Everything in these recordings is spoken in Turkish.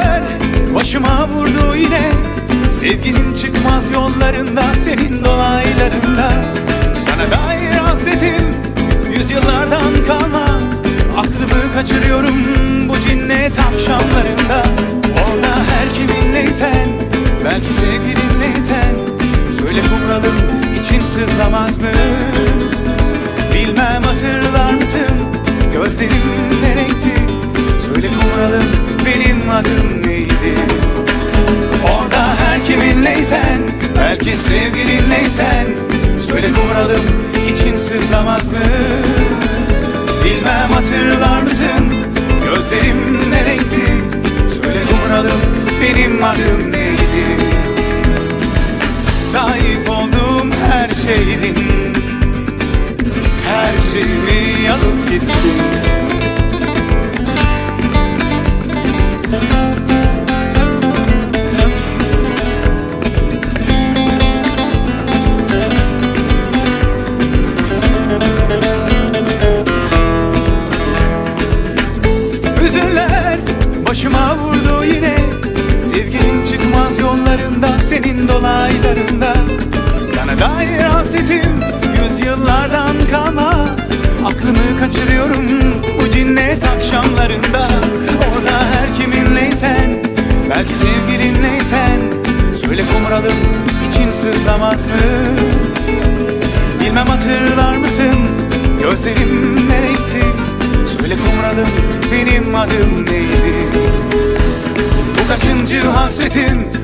Rüzgar başıma vurdu yine. Sevginin çıkmaz yollarında Senin dolaylarında. Sana dair hasretim Yüzyıllardan kalma. Aklımı kaçırıyorum Bu cinnet akşamlarında. Orada her kiminleysen Belki sevgilinleysen Söyle kumralım için sızlamaz mı? Bilmem hatırlar mısın? Gözlerim Belki sevgilinleysen Söyle kumralım için sızlamaz mı? Bilmem hatırlar mısın? Gözlerim ne renkti? Söyle kumralım benim adım neydi? Sahip olduğum her şeydin Senin dolaylarında. Sana dair hasretim Yüzyıllardan kalma. Aklımı kaçırıyorum Bu cinnet akşamlarında. Orada her kiminleysen Belki sevgilinleysen Söyle kumralım için sızlamaz mı? Bilmem hatırlar mısın? Gözlerim ne renkti Söyle kumralım benim adım neydi? Bu kaçıncı hasretin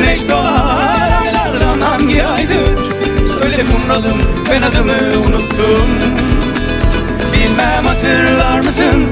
güneş doğar Aylardan hangi aydır? Söyle kumralım ben adımı unuttum. Bilmem hatırlar mısın